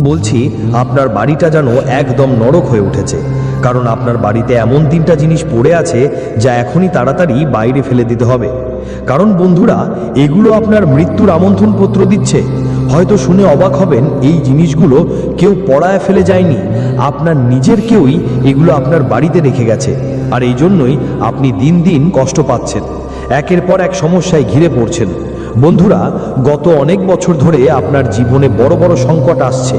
বলছি, আপনার বাড়িটা যেন একদম নরক হয়ে উঠেছে। কারণ আপনার বাড়িতে এমন তিনটা জিনিস পড়ে আছে যা এখনই তাড়াতাড়ি বাইরে ফেলে দিতে হবে। কারণ বন্ধুরা, এগুলো আপনার মৃত্যুর আমন্ত্রণ পত্র দিচ্ছে। হয়তো শুনে অবাক হবেন, এই জিনিসগুলো কেউ পড়ায় ফেলে যায়নি। আপনার নিজের কেউই এগুলো আপনার বাড়িতে রেখে গেছে। আর এই জন্যই আপনি দিন দিন কষ্ট পাচ্ছেন। একের পর এক সমস্যায় ঘিরে পড়ছেন। বন্ধুরা, গত অনেক বছর ধরে আপনার জীবনে বড় বড় সংকট আসছে।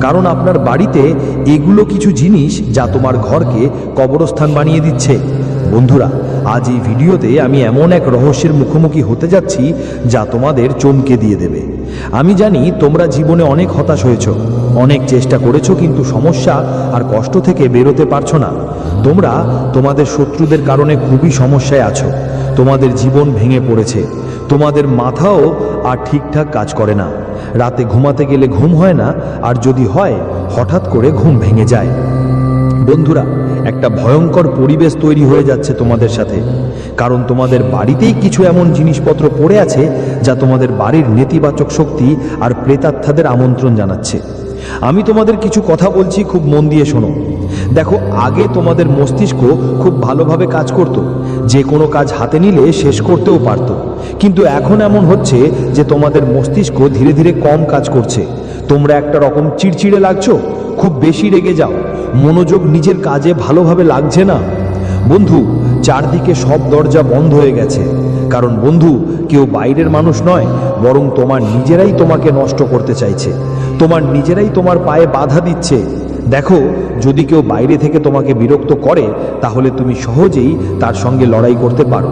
কারণ আপনার বাড়িতে এগুলো কিছু জিনিস যা তোমার ঘরকে কবরস্থান বানিয়ে দিচ্ছে। বন্ধুরা, আজ এই ভিডিওতে আমি এমন এক রহস্যের মুখোমুখি হতে যাচ্ছি যা তোমাদের চমকে দিয়ে দেবে। আমি জানি তোমরা জীবনে অনেক হতাশ হয়েছ, অনেক চেষ্টা করেছ কিন্তু সমস্যা আর কষ্ট থেকে বেরোতে পারছ না। তোমরা তোমাদের শত্রুদের কারণে খুবই সমস্যায় আছো, তোমাদের জীবন ভেঙে পড়েছে। তোমাদের মাথাও আর ঠিকঠাক কাজ করে না। রাতে ঘুমাতে গেলে ঘুম হয় না, আর যদি হয়, হঠাৎ করে ঘুম ভেঙে যায়। বন্ধুরা, একটা ভয়ঙ্কর পরিবেশ তৈরি হয়ে যাচ্ছে তোমাদের সাথে। কারণ তোমাদের বাড়িতেই কিছু এমন জিনিসপত্র পড়ে আছে, যা তোমাদের বাড়ির নেতিবাচক শক্তি আর প্রেতাত্মাদের আমন্ত্রণ জানাচ্ছে। আমি তোমাদের কিছু কথা বলছি, খুব মন দিয়ে শোনো। দেখো, আগে তোমাদের মস্তিষ্ক খুব ভালোভাবে কাজ করত। যে কোনো কাজ হাতে নিলে শেষ করতেও পারতো। কিন্তু এখন এমন হচ্ছে যে তোমাদের মস্তিষ্ক ধীরে ধীরে কম কাজ করছে। তোমরা একটা রকম চিড়চিড়ে লাগছো, খুব বেশি রেগে যাও। মনোযোগ নিজের কাজে ভালোভাবে লাগছে না। বন্ধু, চারদিকে সব দরজা বন্ধ হয়ে গেছে। কারণ বন্ধু, কেউ বাইরের মানুষ নয়, বরং তোমার নিজেরাই তোমাকে নষ্ট করতে চাইছে। তোমার নিজেরাই তোমার পায়ে বাধা দিচ্ছে। দেখো, যদি কেউ বাইরে থেকে তোমাকে বিরক্ত করে, তাহলে তুমি সহজেই তার সঙ্গে লড়াই করতে পারো।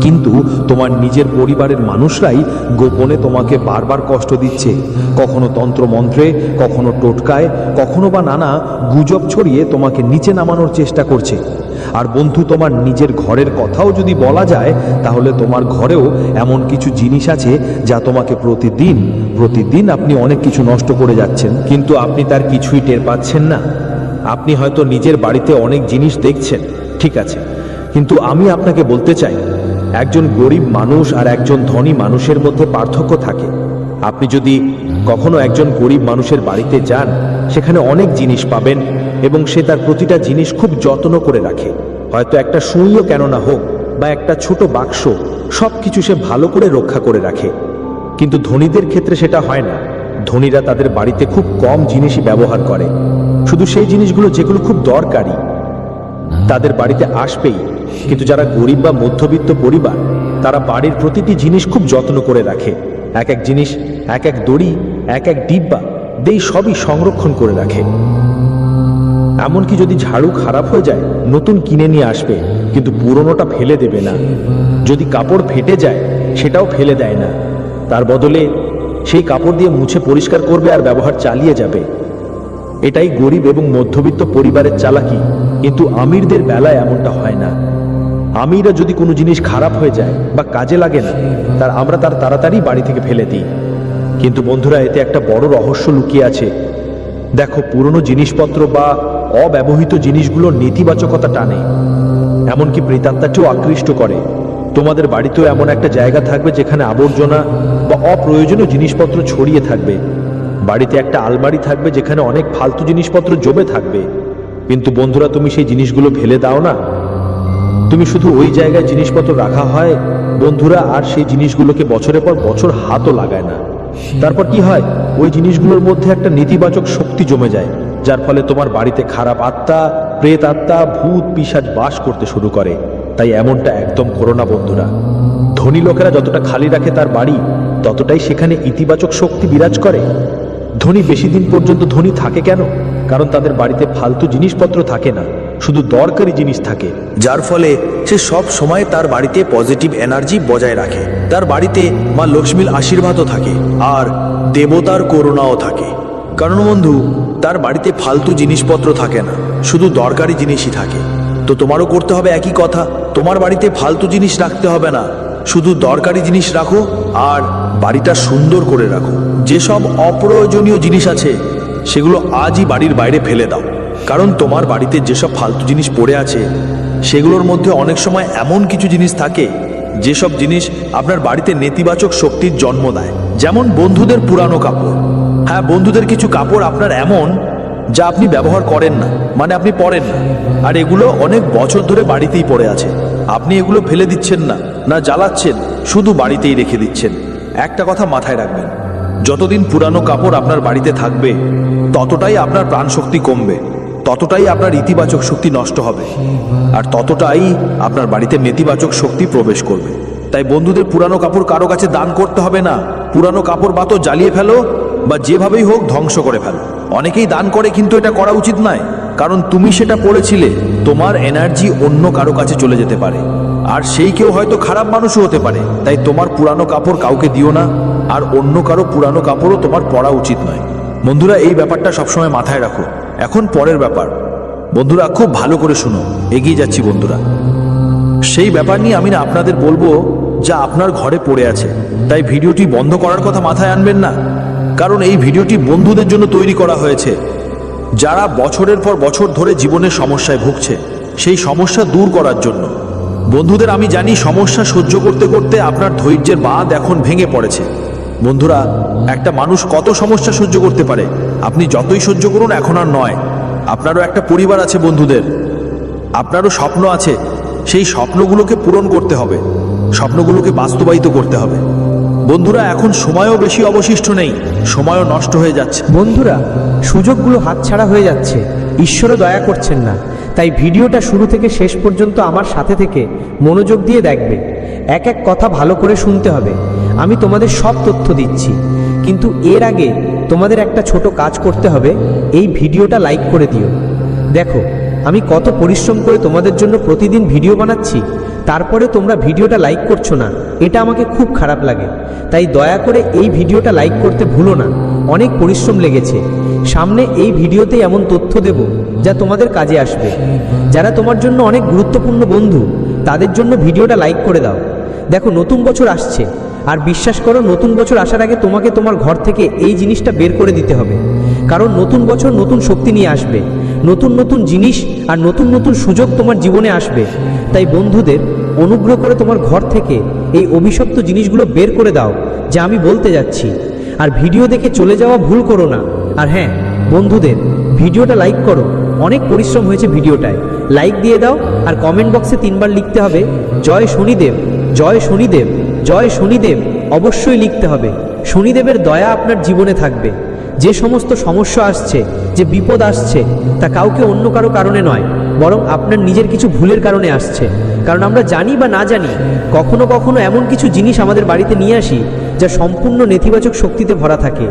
কিন্তু তোমার নিজের পরিবারের মানুষরাই গোপনে তোমাকে বারবার কষ্ট দিচ্ছে। কখনো তন্ত্রমন্ত্রে, কখনো টোটকায়, কখনো বা নানা গুজব ছড়িয়ে তোমাকে নিচে নামানোর চেষ্টা করছে। আর বন্ধু, তোমার নিজের ঘরের কথাও যদি বলা যায়, তাহলে তোমার ঘরেও এমন কিছু জিনিস আছে যা তোমাকে প্রতিদিন প্রতিদিন আপনি অনেক কিছু নষ্ট করে যাচ্ছেন। কিন্তু আপনি তার কিছুই টের পাচ্ছেন না। আপনি হয়তো নিজের বাড়িতে অনেক জিনিস দেখছেন, ঠিক আছে। কিন্তু আমি আপনাকে বলতে চাই, একজন গরিব মানুষ আর একজন ধনী মানুষের মধ্যে পার্থক্য থাকে। আপনি যদি কখনো একজন গরিব মানুষের বাড়িতে যান, সেখানে অনেক জিনিস পাবেন এবং সে তার প্রতিটা জিনিস খুব যত্ন করে রাখে। হয়তো একটা সুইও কেন না হোক বা একটা ছোট বাক্স সব কিছু সে ভালো করে রক্ষা করে রাখে। কিন্তু ধনীদের ক্ষেত্রে সেটা হয় না। ধনীরা তাদের বাড়িতে খুব কম জিনিসই ব্যবহার করে। শুধু সেই জিনিসগুলো যেগুলো খুব দরকারি। তাদের বাড়িতে আসবেই, কিন্তু যারা গরিব বা মধ্যবিত্ত পরিবার, তারা বাড়ির প্রতিটি জিনিস খুব যত্ন করে রাখে। এক এক জিনিস, এক এক দড়ি, এক এক ডিব্বা, দেই সবই সংরক্ষণ করে রাখে। এমনকি যদি ঝাড়ু খারাপ হয়ে যায়, নতুন কিনে নিয়ে আসবে, কিন্তু পুরনোটা ফেলে দেবে না। যদি কাপড় ফেটে যায়, সেটাও ফেলে দেয় না। তার বদলে, সেই কাপড় দিয়ে মুছে পরিষ্কার করবে আর ব্যবহার চালিয়ে যাবে। এটাই গরিব এবং মধ্যবিত্ত পরিবারের চালাকি, কিন্তু আমিরদের বেলায় এমনটা হয় না। আমিরা যদি কোনো জিনিস খারাপ হয়ে যায় বা কাজে লাগে না, তার আমরা তার তাড়াতাড়ি বাড়ি থেকে ফেলে দিই। কিন্তু বন্ধুরা, এতে একটা বড় রহস্য লুকিয়ে আছে। দেখো, পুরনো জিনিসপত্র বা অব্যবহৃত জিনিসগুলোর নেতিবাচকতা টানে। এমনকি প্রেতাত্মাকেও আকৃষ্ট করে। তোমাদের বাড়িতেও এমন একটা জায়গা থাকবে যেখানে আবর্জনা বা অপ্রয়োজনীয় জিনিসপত্র ছড়িয়ে থাকবে। বাড়িতে একটা আলমারি থাকবে যেখানে অনেক ফালতু জিনিসপত্র জমে থাকবে। কিন্তু বন্ধুরা, তুমি সেই জিনিসগুলো ফেলে দাও না। তুমি শুধু ওই জায়গায় জিনিসপত্র রাখা হয়, বন্ধুরা, আর সেই জিনিসগুলোকে বছরের পর বছর হাতও লাগায় না। তারপর কি হয়? ওই জিনিসগুলোর মধ্যে একটা নেতিবাচক শক্তি জমে যায়, যার ফলে তোমার বাড়িতে খারাপ আত্মা, প্রেত আত্মা, ভূত পিসাজ বাস করতে শুরু করে। তাই এমনটা একদম করো না, বন্ধুরা। ধনী লোকেরা যতটা খালি রাখে তার বাড়ি, ততটাই সেখানে ইতিবাচক শক্তি বিরাজ করে। ধনী বেশি দিন পর্যন্ত ধনী থাকে কেন? কারণ তাদের বাড়িতে ফালতু জিনিসপত্র থাকে না। শুধু দরকারি জিনিস থাকে। যার ফলে সে সব সময় তার বাড়িতে পজিটিভ এনার্জি বজায় রাখে। তার বাড়িতে মা লক্ষ্মীর আশীর্বাদও থাকে আর দেবতার করুণাও থাকে। কারণ বন্ধু, তার বাড়িতে ফালতু জিনিসপত্র থাকে না, শুধু দরকারি জিনিসই থাকে। তো তোমারও করতে হবে একই কথা, তোমার বাড়িতে ফালতু জিনিস রাখতে হবে না। শুধু দরকারি জিনিস রাখো আর বাড়িটা সুন্দর করে রাখো। যেসব অপ্রয়োজনীয় জিনিস আছে, সেগুলো আজই বাড়ির বাইরে ফেলে দাও। কারণ তোমার বাড়িতে যেসব ফালতু জিনিস পড়ে আছে, সেগুলোর মধ্যে অনেক সময় এমন কিছু জিনিস থাকে, যেসব জিনিস আপনার বাড়িতে নেতিবাচক শক্তির জন্ম দেয়। যেমন বন্ধুদের পুরানো কাপড়। হ্যাঁ বন্ধুদের কিছু কাপড় আপনার এমন, যা আপনি ব্যবহার করেন না মানে আপনি পরেন না। আর এগুলো অনেক বছর ধরে বাড়িতেই পড়ে আছে। আপনি এগুলো ফেলে দিচ্ছেন না না জ্বালাচ্ছেন, শুধু বাড়িতেই রেখে দিচ্ছেন। একটা কথা মাথায় রাখবেন, যতদিন পুরানো কাপড় আপনার বাড়িতে থাকবে, ততটাই আপনার প্রাণশক্তি কমবে। ততটাই আপনার ইতিবাচক শক্তি নষ্ট হবে। আর ততটাই আপনার বাড়িতে নেতিবাচক শক্তি প্রবেশ করবে। তাই বন্ধুদের পুরানো কাপড় কারও কাছে দান করতে হবে না। পুরানো কাপড় বা তো জ্বালিয়ে ফেলো, বা যেভাবেই হোক ধ্বংস করে ফেলো। অনেকেই দান করে কিন্তু এটা করা উচিত নয়। কারণ তুমি সেটা পড়েছিলে, তোমার এনার্জি অন্য কারও কাছে চলে যেতে পারে। আর সেই কেউ হয়তো খারাপ মানুষও হতে পারে। তাই তোমার পুরানো কাপড় কাউকে দিও না, আর অন্য কারও পুরানো কাপড়ও তোমার পরা উচিত নয়। বন্ধুরা, এই ব্যাপারটা সবসময় মাথায় রাখো। এখন পরের ব্যাপার। বন্ধুরা, খুব ভালো করে শুনো। এগিয়ে যাচ্ছি, বন্ধুরা। সেই ব্যাপার নিয়ে আমি না আপনাদের বলব যা আপনার ঘরে পড়ে আছে। তাই ভিডিওটি বন্ধ করার কথা মাথায় আনবেন না। কারণ এই ভিডিওটি বন্ধুদের জন্য তৈরি করা হয়েছে। যারা বছরের পর বছর ধরে জীবনের সমস্যায় ভুগছে, সেই সমস্যা দূর করার জন্য। বন্ধুদের, আমি জানি সমস্যা সহ্য করতে করতে আপনার ধৈর্যের বাঁধ এখন ভেঙে পড়েছে। বন্ধুরা, একটা মানুষ কত সমস্যা সহ্য করতে পারে? আপনি যতই সহ্য করুন, এখন আর নয়। আপনারও একটা পরিবার আছে বন্ধুদের। আপনারও স্বপ্ন আছে। সেই স্বপ্নগুলোকে পূরণ করতে হবে। স্বপ্নগুলোকে বাস্তবায়িত করতে হবে। বন্ধুরা, এখন সময়ও বেশি অবশিষ্ট নেই। সময়ও নষ্ট হয়ে যাচ্ছে। বন্ধুরা, সুযোগগুলো হাতছাড়া হয়ে যাচ্ছে। ঈশ্বরও দয়া করছেন না। তাই ভিডিওটা শুরু থেকে শেষ পর্যন্ত আমার সাথে থেকে মনোযোগ দিয়ে দেখবে। এক এক কথা ভালো করে শুনতে হবে। আমি তোমাদের সব তথ্য দিচ্ছি। কিন্তু এর আগে তোমাদের একটা ছোট কাজ করতে হবে। এই ভিডিওটা লাইক করে দিও। দেখো, আমি কত পরিশ্রম করে তোমাদের জন্য প্রতিদিন ভিডিও বানাচ্ছি। তারপরে তোমরা ভিডিওটা লাইক করছ না। এটা আমাকে খুব খারাপ লাগে। তাই দয়া করে এই ভিডিওটা লাইক করতে ভুলো না। অনেক পরিশ্রম লেগেছে। সামনে এই ভিডিওতে এমন তথ্য দেব যা তোমাদের কাজে আসবে। যারা তোমার জন্য অনেক গুরুত্বপূর্ণ বন্ধু, তাদের জন্য ভিডিওটা লাইক করে দাও। দেখো, নতুন বছর আসছে, আর বিশ্বাস করো, নতুন বছর আসার আগে তোমাকে তোমার ঘর থেকে এই জিনিসটা বের করে দিতে হবে। কারণ নতুন বছর নতুন শক্তি নিয়ে আসবে, নতুন নতুন জিনিস আর নতুন নতুন সুযোগ তোমার জীবনে আসবে। তাই বন্ধুদের, অনুগ্রহ করে তোমার ঘর থেকে এই অভিশপ্ত জিনিসগুলো বের করে দাও, যা আমি বলতে যাচ্ছি। আর ভিডিও দেখে চলে যাওয়া ভুল করো না। আর হ্যাঁ বন্ধুদের, ভিডিওটা লাইক করো। অনেক পরিশ্রম হয়েছে ভিডিওটায়। লাইক দিয়ে দাও আর কমেন্ট বক্সে তিনবার লিখতে হবে, জয় শনিদেব জয় শনিদেব জয় শনিদেব। অবশ্যই লিখতে হবে। শনিদেবের দয়া আপনার জীবনে থাকবে। যে সমস্ত সমস্যা আসছে, যে বিপদ আসছে, তা কাউকে অন্য কারও কারণে নয়, বরং আপনার নিজের কিছু ভুলের কারণে আসছে। কারণ আমরা জানি বা না জানি, কখনো কখনো এমন কিছু জিনিস আমাদের বাড়িতে নিয়ে আসি যা সম্পূর্ণ নেতিবাচক শক্তিতে ভরা থাকে।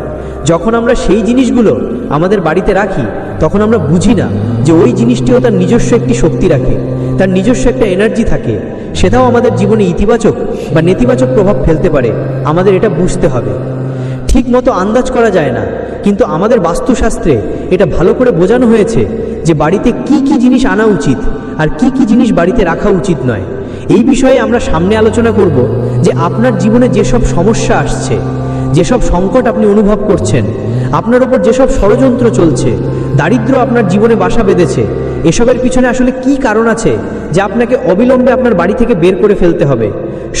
যখন আমরা সেই জিনিসগুলো আমাদের বাড়িতে রাখি, তখন আমরা বুঝি না যে ওই জিনিসটিও তার নিজস্ব একটি শক্তি রাখে, তার নিজস্ব একটা এনার্জি থাকে। সেটাও আমাদের জীবনে ইতিবাচক বা নেতিবাচক প্রভাব ফেলতে পারে। আমাদের এটা বুঝতে হবে। ঠিক মতো আন্দাজ করা যায় না, কিন্তু আমাদের বাস্তুশাস্ত্রে এটা ভালো করে বোঝানো হয়েছে যে বাড়িতে কি কি জিনিস আনা উচিত আর কি কি জিনিস বাড়িতে রাখা উচিত নয়। এই বিষয়ে আমরা সামনে আলোচনা করব যে আপনার জীবনে যেসব সমস্যা আসছে, যেসব সংকট আপনি অনুভব করছেন, আপনার ওপর যেসব ষড়যন্ত্র চলছে দারিদ্র আপনার জীবনে বাসা বেঁধেছে, এসবের পিছনে আসলে কি কারণ আছে যা আপনাকে অবিলম্বে আপনার বাড়ি থেকে বের করে ফেলতে হবে?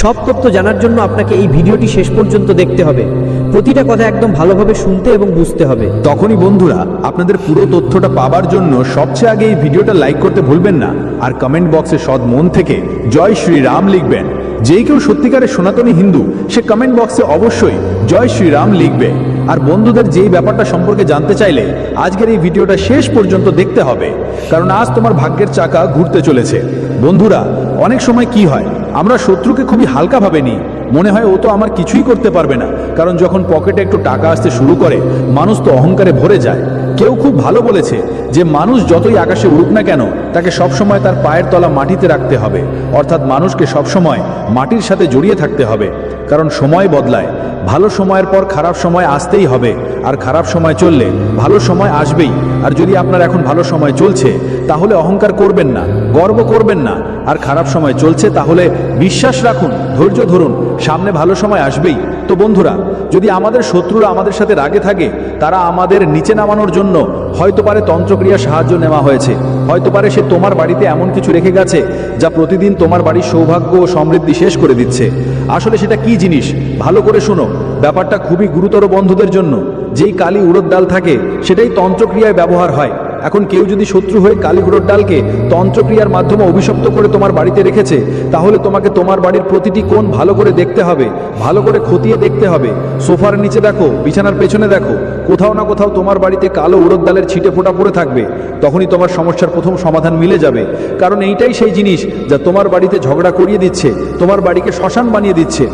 সব তথ্য জানার জন্য আপনাকে এই ভিডিওটি শেষ পর্যন্ত দেখতে হবে। প্রতিটা কথা একদম ভালোভাবে শুনতে এবং বুঝতে হবে। তখনই বন্ধুরা, আপনাদের পুরো তথ্যটা পাবার জন্য সবচেয়ে আগে এই ভিডিওটা লাইক করতে ভুলবেন না। আর কমেন্ট বক্সে সৎ মন থেকে জয় শ্রী রাম লিখবেন। যেই কেউ সত্যিকারের সনাতনী হিন্দু, সে কমেন্ট বক্সে অবশ্যই জয় শ্রী রাম লিখবে। আর বন্ধুদের যেই ব্যাপারটা সম্পর্কে জানতে চাইলে, আজকের এই ভিডিওটা শেষ পর্যন্ত দেখতে হবে। কারণ আজ তোমার ভাগ্যের চাকা ঘুরতে চলেছে। বন্ধুরা, অনেক সময় কি হয়, আমরা শত্রুকে খুবই হালকাভাবে নিই। মনে হয় ও তো আমার কিছুই করতে পারবে না। কারণ যখন পকেটে একটু টাকা আসতে শুরু করে, মানুষ তো অহংকারে ভরে যায়। কেউ খুব ভালো বলেছে যে মানুষ যতই আকাশে উড়ুক না কেন, তাকে সবসময় তার পায়ের তলা মাটিতে রাখতে হবে। অর্থাৎ মানুষকে সবসময় মাটির সাথে জড়িয়ে থাকতে হবে। কারণ সময় বদলায়। ভালো সময়ের পর খারাপ সময় আসতেই হবে। আর খারাপ সময় চললে ভালো সময় আসবেই। আর যদি আপনার এখন ভালো সময় চলছে, তাহলে অহংকার করবেন না। গর্ব করবেন না। আর খারাপ সময় চলছে, তাহলে বিশ্বাস রাখুন, ধৈর্য ধরুন, সামনে ভালো সময় আসবেই। তো বন্ধুরা, যদি আমাদের শত্রুরা আমাদের সাথে রাগে থাকে, তারা আমাদের নিচে নামানোর জন্য হয়তো পারে তন্ত্রক্রিয়া সাহায্য নেওয়া হয়েছে। হয়তো পারে সে তোমার বাড়িতে এমন কিছু রেখে গেছে, যা প্রতিদিন তোমার বাড়ির সৌভাগ্য ও সমৃদ্ধি শেষ করে দিচ্ছে। আসলে সেটা কি জিনিস? ভালো করে শোনো, ব্যাপারটা খুবই গুরুতর বন্ধুদের জন্য। যেই কালী উড়োর ডাল থাকে, সেটাই তন্ত্রক্রিয়ায় ব্যবহার হয়। এখন কেউ যদি শত্রু হয়ে কালী উড়োর ডালকে তন্ত্রক্রিয়ার মাধ্যমে অভিশপ্ত করে তোমার বাড়িতে রেখেছে, তাহলে তোমাকে তোমার বাড়ির প্রতিটি কোণ ভালো করে দেখতে হবে, ভালো করে খতিয়ে দেখতে হবে। সোফার নিচে দেখো, বিছানার পেছনে দেখো, কোথাও না কোথাও তোমার বাড়িতে কালো উড়োর ডালের ছিটে ফোটা পড়ে থাকবে, তখনই তোমার সমস্যার প্রথম সমাধান মিলে যাবে। কারণ এইটাই সেই জিনিস যা তোমার বাড়িতে ঝগড়া করিয়ে দিচ্ছে, তোমার বাড়িকে শ্মশান বানিয়ে দিচ্ছে।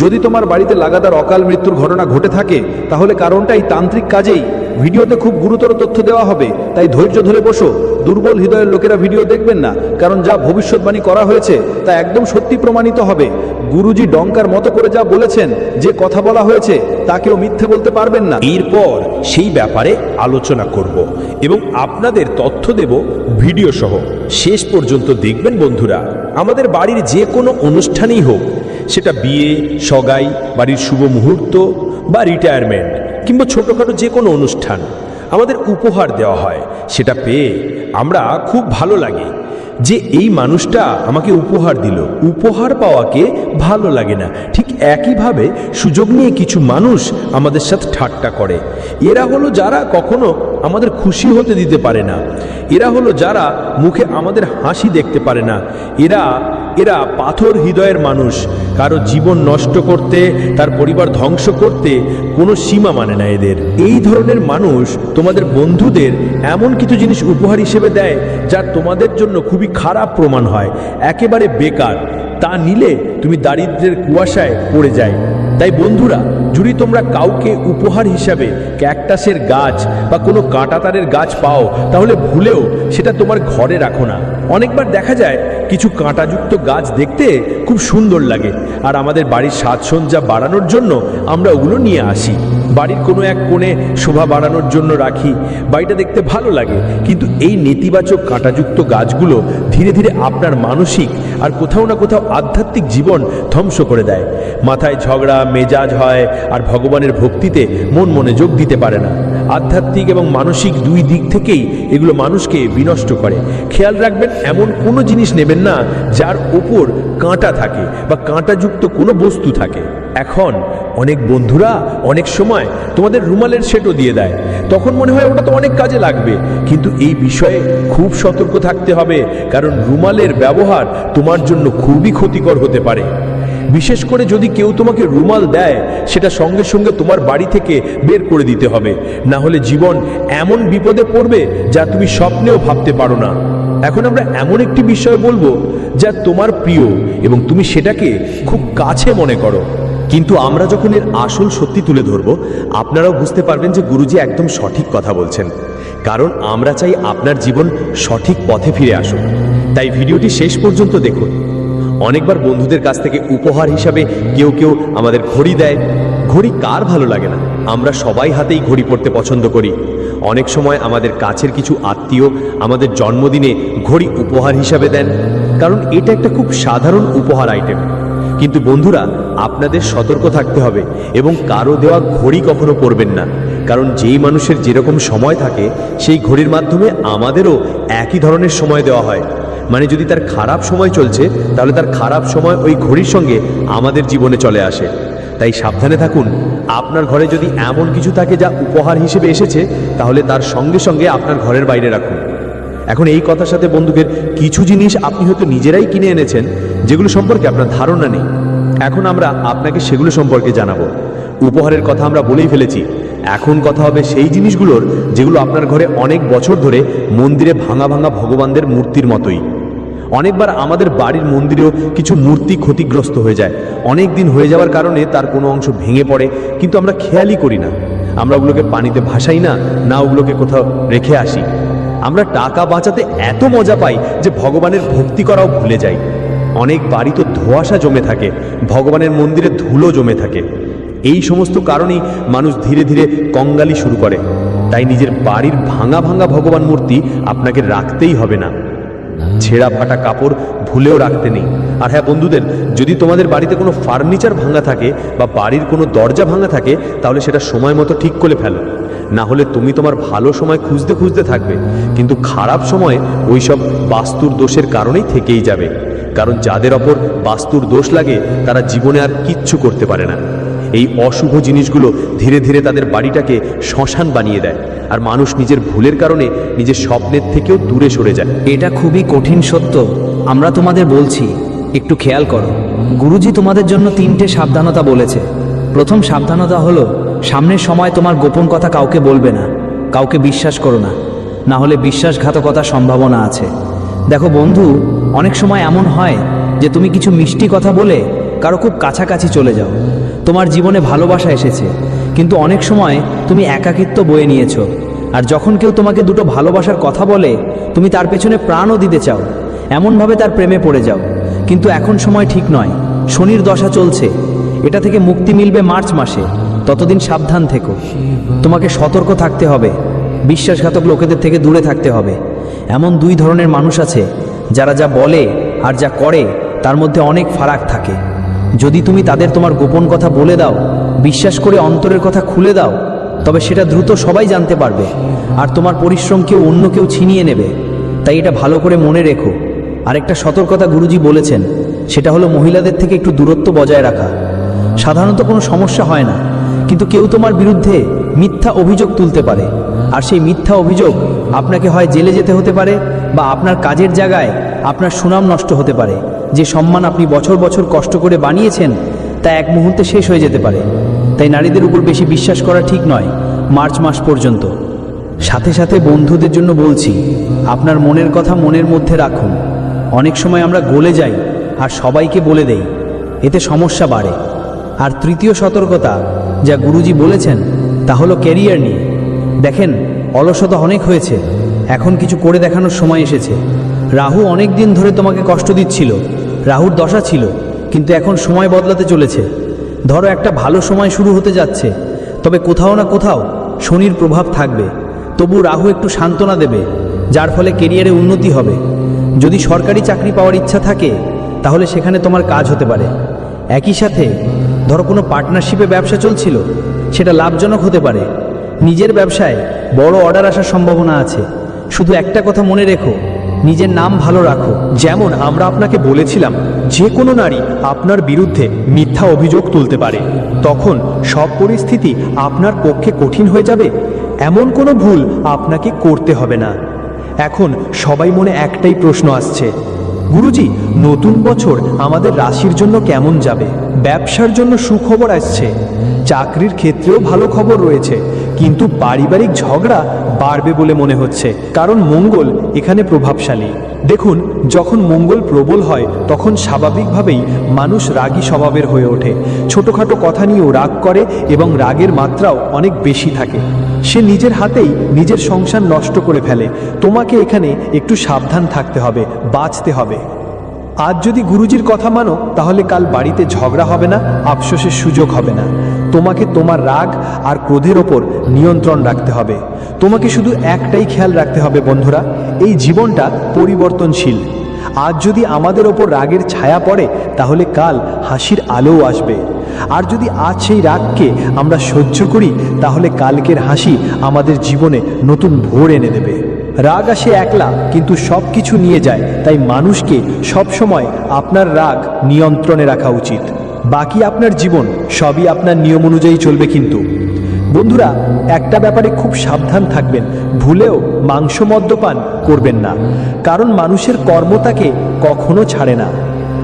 যদি তোমার বাড়িতে লাগাতার অকাল মৃত্যুর ঘটনা ঘটে থাকে, তাহলে কারণটা এই তান্ত্রিক কাজেই। ভিডিওতে খুব গুরুতর তথ্য দেওয়া হবে, তাই ধৈর্য ধরে বসো। দুর্বল হৃদয়ের লোকেরা ভিডিও দেখবেন না, কারণ যা ভবিষ্যৎবাণী করা হয়েছে, তা একদম সত্যি প্রমাণিত হবে। গুরুজি ডঙ্কার মতো করে যা বলেছেন, যে কথা বলা হয়েছে, তা কেউ মিথ্যে বলতে পারবেন না। এরপর সেই ব্যাপারে আলোচনা করব এবং আপনাদের তথ্য দেব ভিডিও সহ শেষ পর্যন্ত দেখবেন বন্ধুরা, আমাদের বাড়ির যে কোনো অনুষ্ঠানেই হোক সেটা বিয়ে, সগাই, বাড়ির শুভ মুহূর্ত বা রিটায়ারমেন্ট কিংবা ছোটোখাটো যে কোনো অনুষ্ঠান। আমাদের উপহার দেওয়া হয়। সেটা পেয়ে আমরা খুব ভালো লাগে। যে এই মানুষটা আমাকে উপহার দিল। উপহার পাওয়াকে ভালো লাগে না। ঠিক একইভাবে সুযোগ নিয়ে কিছু মানুষ আমাদের সাথে ঠাট্টা করে। এরা হলো যারা কখনো আমাদের খুশি হতে দিতে পারে না। এরা হলো যারা মুখে আমাদের হাসি দেখতে পারে না। এরা এরা পাথর হৃদয়ের মানুষ। কারও জীবন নষ্ট করতে, তার পরিবার ধ্বংস করতে কোনো সীমা মানে না এদের। এই ধরনের মানুষ তোমাদের বন্ধুদের এমন কিছু জিনিস উপহার হিসেবে দেয় যা তোমাদের জন্য খুবই খারাপ প্রমাণ হয়। একেবারে বেকার। তা নিলে তুমি দারিদ্রের কুয়াশায় পড়ে যায়। তাই বন্ধুরা, যদি তোমরা কাউকে উপহার হিসাবে ক্যাকটাসের গাছ বা কোনো কাঁটাতারের গাছ পাও, তাহলে ভুলেও সেটা তোমার ঘরে রাখো না। অনেকবার দেখা যায় কিছু কাঁটাযুক্ত গাছ দেখতে খুব সুন্দর লাগে। আর আমাদের বাড়ির সাজসজ্জা বাড়ানোর জন্য আমরা ওগুলো নিয়ে আসি। বাড়ির কোনো এক কোণে শোভা বাড়ানোর জন্য রাখি। বাড়িটা দেখতে ভালো লাগে। কিন্তু এই নেতিবাচক কাঁটাযুক্ত গাছগুলো ধীরে ধীরে আপনার মানসিক আর কোথাও না কোথাও আধ্যাত্মিক জীবন ধ্বংস করে দেয়। মাথায় ঝগড়া, মেজাজ হয় আর ভগবানের ভক্তিতে মন মনে যোগ দিতে পারে না। আধ্যাত্মিক এবং মানসিক দুই দিক থেকেই এগুলো মানুষকে বিনষ্ট করে। খেয়াল রাখবেন এমন কোনো জিনিস নেবেন না যার ওপর কাঁটা থাকে বা কাঁটাযুক্ত কোনো বস্তু থাকে। এখন অনেক বন্ধুরা অনেক সময় তোমাদের রুমালের সেটও দিয়ে দেয়। তখন মনে হয় ওটা তো অনেক কাজে লাগবে। কিন্তু এই বিষয়ে খুব সতর্ক থাকতে হবে, কারণ রুমালের ব্যবহার তোমার জন্য খুবই ক্ষতিকর হতে পারে। বিশেষ করে যদি কেউ তোমাকে রুমাল দেয়, সেটা সঙ্গে সঙ্গে তোমার বাড়ি থেকে বের করে দিতে হবে। না হলে জীবন এমন বিপদে পড়বে যা তুমি স্বপ্নেও ভাবতে পারো না। এখন আমরা এমন একটি বিষয় বলব যা তোমার প্রিয় এবং তুমি সেটাকে খুব কাছে মনে করো। কিন্তু আমরা যখন এর আসল সত্যি তুলে ধরব, আপনারাও বুঝতে পারবেন যে গুরুজি একদম সঠিক কথা বলছেন। কারণ আমরা চাই আপনার জীবন সঠিক পথে ফিরে আসুক। তাই ভিডিওটি শেষ পর্যন্ত দেখুন। অনেকবার বন্ধুদের কাছ থেকে উপহার হিসাবে কেউ কেউ আমাদের ঘড়ি দেয়। ঘড়ি কার ভালো লাগে না? আমরা সবাই হাতেই ঘড়ি পড়তে পছন্দ করি। অনেক সময় আমাদের কাছের কিছু আত্মীয় আমাদের জন্মদিনে ঘড়ি উপহার হিসাবে দেন, কারণ এটা একটা খুব সাধারণ উপহার আইটেম কিন্তু বন্ধুরা, আপনাদের সতর্ক থাকতে হবে এবং কারও দেওয়া ঘড়ি কখনো পরবেন না, কারণ যেই মানুষের যেরকম সময় থাকে, সেই ঘড়ির মাধ্যমে আমাদেরও একই ধরনের সময় দেওয়া হয়। মানে যদি তার খারাপ সময় চলছে, তাহলে তার খারাপ সময় ওই ঘড়ির সঙ্গে আমাদের জীবনে চলে আসে। তাই সাবধানে থাকুন। আপনার ঘরে যদি এমন কিছু থাকে যা উপহার হিসেবে এসেছে, তাহলে তার সঙ্গে সঙ্গে আপনার ঘরের বাইরে রাখুন। এখন এই কথার সাথে বন্ধুদের কিছু জিনিস আপনি হয়তো নিজেরাই কিনে এনেছেন, যেগুলো সম্পর্কে আপনার ধারণা নেই। এখন আমরা আপনাকে সেগুলো সম্পর্কে জানাব। উপহারের কথা আমরা বলেই ফেলেছি। এখন কথা হবে সেই জিনিসগুলোর যেগুলো আপনার ঘরে অনেক বছর ধরে মন্দিরে ভাঙা ভাঙা ভগবানদের মূর্তির মতোই। অনেকবার আমাদের বাড়ির মন্দিরেও কিছু মূর্তি ক্ষতিগ্রস্ত হয়ে যায়। অনেক দিন হয়ে যাওয়ার কারণে তার কোনো অংশ ভেঙে পড়ে, কিন্তু আমরা খেয়ালই করি না। আমরা ওগুলোকে পানিতে ভাসাই না না ওগুলোকে কোথাও রেখে আসি। আমরা টাকা বাঁচাতে এত মজা পাই যে ভগবানের ভক্তি করাও ভুলে যাই। অনেক বাড়ি তো ধোঁয়াশা জমে থাকে, ভগবানের মন্দিরে ধুলো জমে থাকে। এই সমস্ত কারণেই মানুষ ধীরে ধীরে কঙ্গালি শুরু করে। তাই নিজের বাড়ির ভাঙা ভাঙা ভগবান মূর্তি আপনাকে রাখতেই হবে না। ছেঁড়া ফাটা কাপড় ভুলেও রাখতে নেই। আর হ্যাঁ বন্ধুদের, যদি তোমাদের বাড়িতে কোনো ফার্নিচার ভাঙা থাকে বা বাড়ির কোনো দরজা ভাঙা থাকে, তাহলে সেটা সময় মতো ঠিক করে ফেলো। না হলে তুমি তোমার ভালো সময় খুঁজতে খুঁজতে থাকবে। কিন্তু খারাপ সময়ে ওই সব বাস্তুর দোষের কারণেই থেকেই যাবে। কারণ যাদের ওপর বাস্তুর দোষ লাগে, তারা জীবনে আর কিচ্ছু করতে পারে না। এই অশুভ জিনিসগুলো ধীরে ধীরে তাদের বাড়িটাকে শ্মশান বানিয়ে দেয়। আর মানুষ নিজের ভুলের কারণে নিজের স্বপ্নের থেকেও দূরে সরে যায়। এটা খুবই কঠিন সত্য। আমরা তোমাদের বলছি, একটু খেয়াল করো। গুরুজি তোমাদের জন্য তিনটে সাবধানতা বলেছে। প্রথম সাবধানতা হলো, সামনের সময় তোমার গোপন কথা কাউকে বলবে না। কাউকে বিশ্বাস করো না। না হলে বিশ্বাসঘাতকতার সম্ভাবনা আছে। দেখো বন্ধু, অনেক সময় এমন হয় যে তুমি কিছু মিষ্টি কথা বলে কারও খুব কাছাকাছি চলে যাও। তোমার জীবনে ভালোবাসা এসেছে। কিন্তু অনেক সময় তুমি একাকিত্ব বয়ে নিয়েছো। আর যখন কেউ তোমাকে দুটো ভালোবাসার কথা বলে, তুমি তার পেছনে প্রাণও দিতে চাও। এমনভাবে তার প্রেমে পড়ে যাও। কিন্তু এখন সময় ঠিক নয়। শনির দশা চলছে। এটা থেকে মুক্তি মিলবে মার্চ মাসে। ততদিন সাবধান থেকো। তোমাকে সতর্ক থাকতে হবে। বিশ্বাসঘাতক লোকেদের থেকে দূরে থাকতে হবে। এমন দুই ধরনের মানুষ আছে, যারা যা বলে আর যা করে, তার মধ্যে অনেক ফারাক থাকে। যদি তুমি তাদের তোমার গোপন কথা বলে দাও, বিশ্বাস করে অন্তরের কথা খুলে দাও, তবে সেটা দ্রুত সবাই জানতে পারবে, আর তোমার পরিশ্রমকে অন্য কেউ ছিনিয়ে নেবে। তাই এটা ভালো করে মনে রেখো। আরেকটা সতর্কতা গুরুজি বলেছেন, সেটা হলো মহিলাদের থেকে একটু দূরত্ব বজায় রাখা। সাধারণত কোনো সমস্যা হয় না, কিন্তু কেউ তোমার বিরুদ্ধে মিথ্যা অভিযোগ তুলতে পারে, আর সেই মিথ্যা অভিযোগ আপনাকে হয় জেলে যেতে হতে পারে, বা আপনার কাজের জায়গায় আপনার সুনাম নষ্ট হতে পারে। যে সম্মান আপনি বছর বছর কষ্ট করে বানিয়েছেন, তা এক মুহূর্তে শেষ হয়ে যেতে পারে। তাই নারীদের উপর বেশি বিশ্বাস করা ঠিক নয়, মার্চ মাস পর্যন্ত। সাথে সাথে বন্ধুদের জন্য বলছি, আপনার মনের কথা মনের মধ্যে রাখুন। অনেক সময় আমরা গলে যাই আর সবাইকে বলে দেই, এতে সমস্যা বাড়ে। আর তৃতীয় সতর্কতা, যা গুরুজি বলেছেন, তা হলো ক্যারিয়ার নিয়ে। দেখেন, অলসতা অনেক হয়েছে, এখন কিছু করে দেখানোর সময় এসেছে। রাহু অনেক দিন ধরে তোমাকে কষ্ট দিচ্ছিল রাহুর দশা ছিল, কিন্তু এখন সময় বদলাতে চলেছে। ধরো একটা ভালো সময় শুরু হতে যাচ্ছে, তবে কোথাও না কোথাও শনির প্রভাব থাকবে। তবু রাহু একটু সান্ত্বনা দেবে, যার ফলে কেরিয়ারে উন্নতি হবে। যদি সরকারি চাকরি পাওয়ার ইচ্ছা থাকে, তাহলে সেখানে তোমার কাজ হতে পারে। একই সাথে, ধরো কোনো পার্টনারশিপে ব্যবসা চলছিল, সেটা লাভজনক হতে পারে। নিজের ব্যবসায় বড় অর্ডার আসার সম্ভাবনা আছে। শুধু একটা কথা মনে রেখো, নিজের নাম ভালো রাখো। যেমন আমরা আপনাকে বলেছিলাম, যে কোনো নারী আপনার বিরুদ্ধে মিথ্যা অভিযোগ তুলতে পারে। তখন সব পরিস্থিতি আপনার পক্ষে কঠিন হয়ে যাবে। এমন কোনো ভুল আপনাকে করতে হবে না। এখন সবাই মনে একটাই প্রশ্ন আসছে। গুরুজি, নতুন বছর আমাদের রাশির জন্য কেমন যাবে? ব্যবসার জন্য সুখবর আসছে। চাকরির ক্ষেত্রেও ভালো খবর রয়েছে। কিন্তু পারিবারিক ঝগড়া বাড়বে বলে মনে হচ্ছে, কারণ মঙ্গল এখানে প্রভাবশালী। দেখুন, যখন মঙ্গল প্রবল হয়, তখন স্বাভাবিকভাবেই মানুষ রাগী স্বভাবের হয়ে ওঠে। ছোটোখাটো কথা নিয়েও রাগ করে এবং রাগের মাত্রাও অনেক বেশি থাকে। সে নিজের হাতেই নিজের সংসার নষ্ট করে ফেলে। তোমাকে এখানে একটু সাবধান থাকতে হবে, বাঁচতে হবে। আজ যদি গুরুজির কথা মানো, তাহলে কাল বাড়িতে ঝগড়া হবে না, আফসোসের সুযোগ হবে না। তোমাকে তোমার রাগ আর ক্রোধের ওপর নিয়ন্ত্রণ রাখতে হবে। তোমাকে শুধু একটাই খেয়াল রাখতে হবে বন্ধুরা, এই জীবনটা পরিবর্তনশীল। আজ যদি আমাদের ওপর রাগের ছায়া পড়ে, তাহলে কাল হাসির আলোও আসবে। আর যদি আজ সেই রাগকে আমরা সহ্য করি, তাহলে কালকের হাসি আমাদের জীবনে নতুন ভোর এনে দেবে। রাগ আসে একলা, কিন্তু সব কিছু নিয়ে যায়, তাই মানুষকে সবসময় আপনার রাগ নিয়ন্ত্রণে রাখা উচিত। বাকি আপনার জীবন সবই আপনার নিয়ম অনুযায়ী চলবে কিন্তু। বন্ধুরা, একটা ব্যাপারে খুব সাবধান থাকবেন, ভুলেও মাংস মদ্যপান করবেন না। কারণ মানুষের কর্ম তাকে কখনো ছাড়ে না।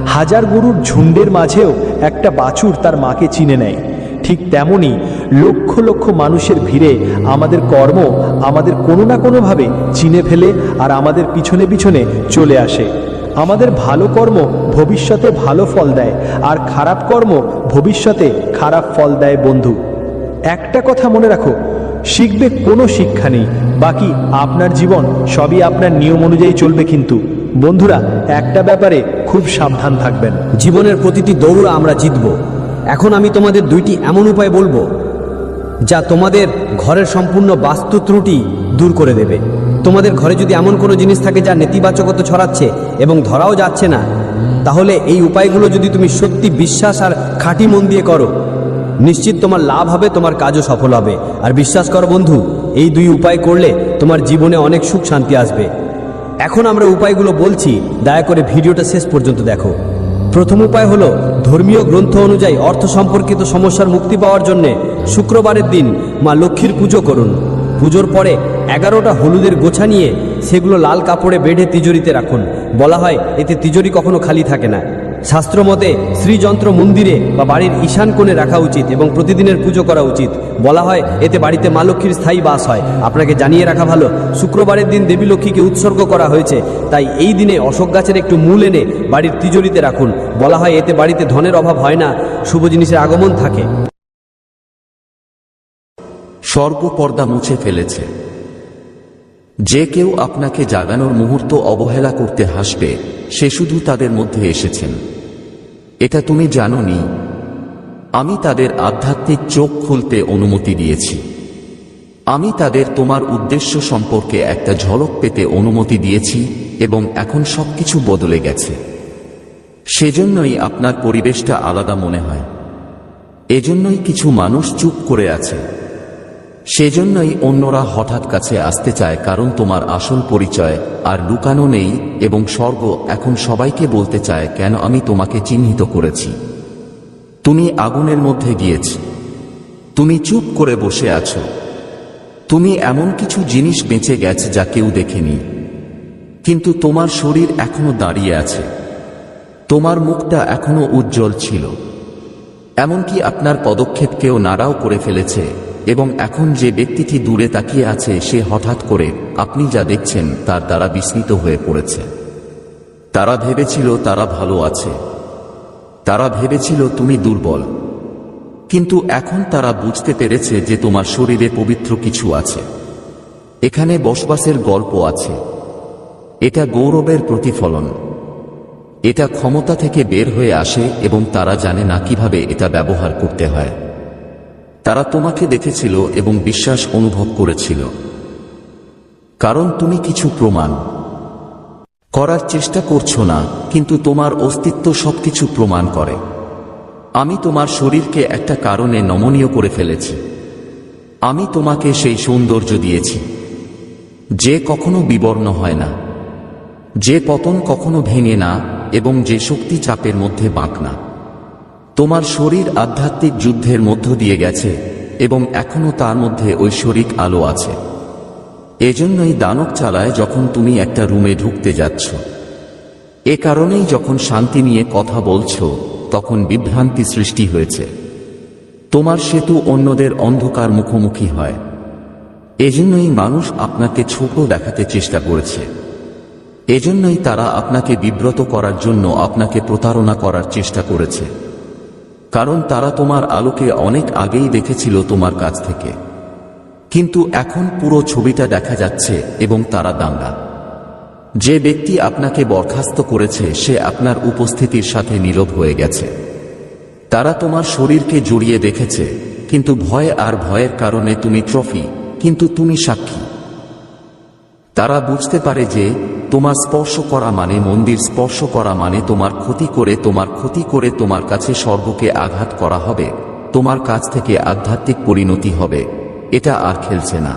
হাজার গরুর ঝুন্ডের মাঝেও একটা বাছুর তার মাকে চিনে নেয়। ঠিক তেমনি লক্ষ লক্ষ মানুষের ভিড়ে আমাদের কর্ম আমাদের কোনো না কোনোভাবে চিনে ফেলে আর আমাদের পিছনে পিছনে চলে আসে। আমাদের ভালো কর্ম ভবিষ্যতে ভালো ফল দেয় আর খারাপ কর্ম ভবিষ্যতে খারাপ ফল দেয় বন্ধু। একটা কথা মনে রাখো, শিখবে কোনো শিক্ষা নেই, বাকি আপনার জীবন সবই আপনার নিয়ম অনুযায়ী চলবে কিন্তু। বন্ধুরা, একটা ব্যাপারে খুব সাবধান থাকবেন। জীবনের প্রতিটি দৌড় আমরা জিতব। এখন আমি তোমাদের দুইটি এমন উপায় বলব যা তোমাদের ঘরের সম্পূর্ণ বাস্তু ত্রুটি দূর করে দেবে। তোমাদের ঘরে যদি এমন কোনো জিনিস থাকে যা নেতিবাচকতা ছড়াচ্ছে এবং ধরাও যাচ্ছে না, তাহলে এই উপায়গুলো যদি তুমি সত্যি বিশ্বাস আর খাঁটি মন দিয়ে করো, নিশ্চিত তোমার লাভ হবে, তোমার কাজও সফল হবে। আর বিশ্বাস করো বন্ধু, এই দুই উপায় করলে তোমার জীবনে অনেক সুখ শান্তি আসবে। এখন আমরা উপায়গুলো বলছি, দয়া করে ভিডিওটা শেষ পর্যন্ত দেখো। প্রথম উপায় হলো ধর্মীয় গ্রন্থ অনুযায়ী অর্থ সম্পর্কিত সমস্যার মুক্তি পাওয়ার জন্যে শুক্রবারের দিন মা লক্ষ্মীর পুজো করুন। পুজোর পরে এগারোটা হলুদের গোছা নিয়ে সেগুলো লাল কাপড়ে বেঁধে তিজোরিতে রাখুন। বলা হয়, এতে তিজোরি কখনো খালি থাকে না। শাস্ত্রমতে শ্রীযন্ত্র মন্দিরে বা বাড়ির ঈশান কোণে রাখা উচিত এবং প্রতিদিনের পুজো করা উচিত। বলা হয়, এতে বাড়িতে মা লক্ষ্মীর স্থায়ী বাস হয়। আপনাকে জানিয়ে রাখা ভালো, শুক্রবারের দিন দেবী লক্ষ্মীকে উৎসর্গ করা হয়েছে, তাই এই দিনে অশোক গাছের একটু মূল এনে বাড়ির তিজোরিতে রাখুন। বলা হয়, এতে বাড়িতে ধনের অভাব হয় না, শুভ জিনিসের আগমন থাকে। স্বর্গপর্দা মুছে ফেলেছে। যে কেউ আপনাকে জাগানোর মুহূর্ত অবহেলা করতে হাসবে, সে শুধু তাদের মধ্যে এসেছেন। এটা তুমি জানোনি। আমি তাদের আধ্যাত্মিক চোখ খুলতে অনুমতি দিয়েছি। আমি তাদের তোমার উদ্দেশ্য সম্পর্কে একটা ঝলক পেতে অনুমতি দিয়েছি এবং এখন সবকিছু বদলে গেছে। সেজন্যই আপনার পরিবেশটা আলাদা মনে হয়। এজন্যই কিছু মানুষ চুপ করে আছে। সেজন্যই অন্যরা হঠাৎ কাছে আসতে চায় কারণ তোমার আসল পরিচয় আর লুকানো নেই এবং স্বর্গ এখন সবাইকে বলতে চায়, কেন আমি তোমাকে চিহ্নিত করেছি? তুমি আগুনের মধ্যে গিয়েছ। তুমি চুপ করে বসে আছো। তুমি এমন কিছু জিনিস বেঁচে গেছে যা কেউ দেখেনি। কিন্তু তোমার শরীর এখনও দাঁড়িয়ে আছে। তোমার মুখটা এখনও উজ্জ্বল ছিল। এমনকি আপনার পদক্ষেপকেও নাড়াও করে ফেলেছে। এবং এখন যে ব্যক্তিটি দূরে তাকিয়ে আছে, সে হঠাৎ করে, আপনি যা দেখছেন, তার দ্বারা বিস্মিত হয়ে পড়েছে। তারা ভেবেছিল তারা ভালো আছে। তারা ভেবেছিল তুমি দুর্বল। কিন্তু এখন তারা বুঝতে পেরেছে যে তোমার শরীরে পবিত্র কিছু আছে। এখানে বসবাসের গল্প আছে। এটা গৌরবের প্রতিফলন। এটা ক্ষমতা থেকে বের হয়ে আসে এবং তারা জানে না কীভাবে এটা ব্যবহার করতে হয়। তারা তোমাকে দেখেছিল এবং বিশ্বাস অনুভব করেছিল। কারণ তুমি কিছু প্রমাণ করার চেষ্টা করছ না, কিন্তু তোমার অস্তিত্ব সবকিছু প্রমাণ করে। আমি তোমার শরীরকে একটা কারণে নমনীয় করে ফেলেছি। আমি তোমাকে সেই সৌন্দর্য দিয়েছি। যে কখনো বিবর্ণ হয় না। যে পতন কখনো ভেঙে না এবং যে শক্তি চাপের মধ্যে বাঁক না। তোমার শরীর আধ্যাত্মিক যুদ্ধের মধ্য দিয়ে গেছে, এবং এখনও তার মধ্যে ঐশ্বরিক আলো আছে। এজন্যই দানক চালায় যখন তুমি একটা রুমে ঢুকতে যাচ্ছ। এ কারণেই যখন শান্তি নিয়ে কথা বলছো, তখন বিভ্রান্তি সৃষ্টি হয়েছে। তোমার সেতু অন্যদের অন্ধকার মুখোমুখি হয়। এজন্যই মানুষ আপনাকে ছোট দেখাতে চেষ্টা করেছে। এজন্যই তারা আপনাকে বিব্রত করার জন্য আপনাকে প্রতারণা করার চেষ্টা করেছে। কারণ তারা তোমার আলোকে অনেক আগেই দেখেছিল তোমার কাছ থেকে। কিন্তু এখন পুরো ছবিটা দেখা যাচ্ছে এবং তারা দাঙ্গা। যে ব্যক্তি আপনাকে বরখাস্ত করেছে, সে আপনার উপস্থিতির সাথে নীরব হয়ে গেছে। তারা তোমার শরীরকে জড়িয়ে দেখেছে, কিন্তু ভয় আর ভয়ের কারণে তুমি ট্রফি, কিন্তু তুমি সাক্ষী। তারা বুঝতে পারে যে তোমার স্পর্শ করা মানে মন্দির স্পর্শ করা মানে তোমার ক্ষতি করে, তোমার ক্ষতি করে তোমার কাছে স্বর্গকে আঘাত করা হবে, তোমার কাছ থেকে আধ্যাত্মিক পরিণতি হবে, এটা আর খেলছে না।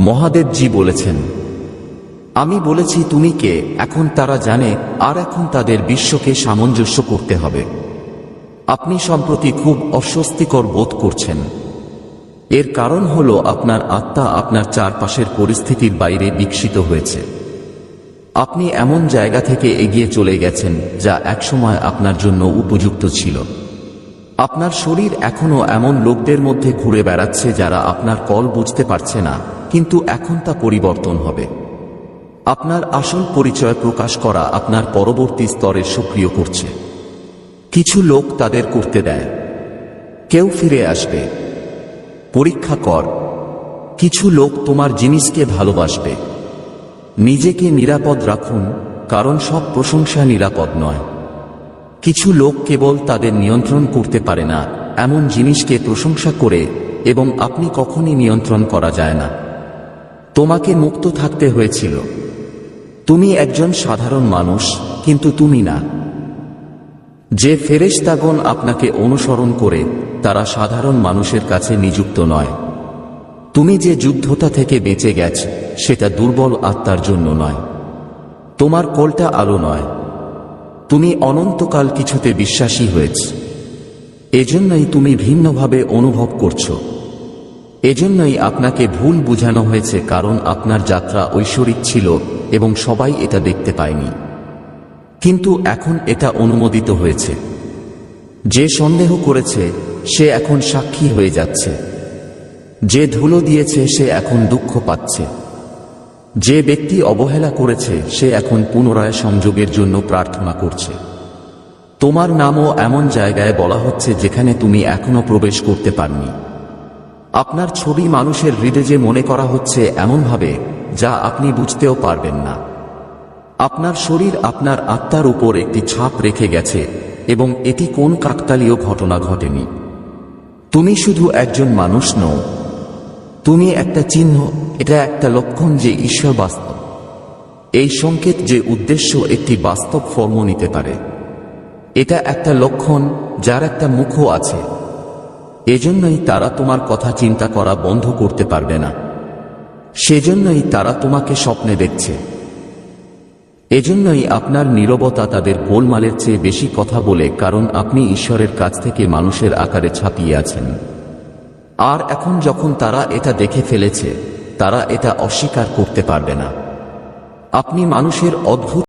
মহাদেবজি বলেছেন, আমি বলেছি তুমি কে, এখন তারা জানে, আর এখন তাদের বিশ্বকে সামঞ্জস্য করতে হবে। আপনি সম্প্রতি খুব অস্বস্তিকর বোধ করছেন। এর কারণ হল আপনার আত্মা আপনার চারপাশের পরিস্থিতির বাইরে বিকশিত হয়েছে। আপনি এমন জায়গা থেকে এগিয়ে চলে গেছেন যা একসময় আপনার জন্য উপযুক্ত ছিল। আপনার শরীর এখনও এমন লোকদের মধ্যে ঘুরে বেড়াচ্ছে যারা আপনার কল বুঝতে পারছে না, কিন্তু এখন তা পরিবর্তন হবে। আপনার আসল পরিচয় প্রকাশ করা আপনার পরবর্তী স্তরে সক্রিয় করছে। কিছু লোক তাদের করতে দেয়। কেউ ফিরে আসবে। পরীক্ষা কর। কিছু লোক তোমার জিনিসকে ভালোবাসবে। নিজেকে নিরাপদ রাখুন, কারণ সব প্রশংসা নিরাপদ নয়। কিছু লোক কেবল তাদের নিয়ন্ত্রণ করতে পারে না, এমন জিনিসকে প্রশংসা করে, এবং আপনি কখনই নিয়ন্ত্রণ করা যায় না। তোমাকে মুক্ত থাকতে হয়েছিল। তুমি একজন সাধারণ মানুষ, কিন্তু তুমি না। যে ফেরেশতাগণ আপনাকে অনুসরণ করে, তারা সাধারণ মানুষের কাছে নিযুক্ত নয়। তুমি যে যুদ্ধতা থেকে বেঁচে গেছ, সেটা দুর্বল আত্মার জন্য নয়। তোমার কলটা আলো নয়। তুমি অনন্তকাল কিছুতে বিশ্বাসী হয়েছ। এজন্যই তুমি ভিন্নভাবে অনুভব করছ। এজন্যই আপনাকে ভুল বোঝানো হয়েছে, কারণ আপনার যাত্রা ঐশ্বরিক ছিল এবং সবাই এটা দেখতে পায়নি। কিন্তু এখন এটা অনুমোদিত হয়েছে। যে সন্দেহ করেছে, সে এখন সাক্ষী হয়ে যাচ্ছে। যে ধুলো দিয়েছে সে এখন দুঃখ পাচ্ছে। যে ব্যক্তি অবহেলা করেছে, সে এখন পুনরায় সংযোগের জন্য প্রার্থনা করছে। তোমার নামও এমন জায়গায় বলা হচ্ছে যেখানে তুমি এখনও প্রবেশ করতে পারনি। আপনার ছবি মানুষের হৃদয়ে মনে করা হচ্ছে এমনভাবে, যা আপনি বুঝতেও পারবেন না। আপনার শরীর আপনার আত্মার উপর একটি ছাপ রেখে গেছে, এবং এটি কোন কাকতালীয় ঘটনা ঘটেনি। তুমি শুধু একজন মানুষ নও তুমি একটা চিহ্ন, এটা একটা লক্ষণ যে ঈশ্বর বাস্তব। এই সংকেত যে উদ্দেশ্য একটি বাস্তব ফর্ম নিতে পারে। এটা একটা লক্ষণ যার একটা মুখও আছে। এজন্যই তারা তোমার কথা চিন্তা করা বন্ধ করতে পারবে না। সেজন্যই তারা তোমাকে স্বপ্নে দেখছে। এজন্যই আপনার নীরবতা তাদের গোলমালের চেয়ে বেশি কথা বলে, কারণ আপনি ঈশ্বরের কাছ থেকে মানুষের আকারে ছাপিয়ে আছেন। আর এখন যখন তারা এটা দেখে ফেলেছে, তারা এটা অস্বীকার করতে পারবে না। আপনি মানুষের অদ্ভুত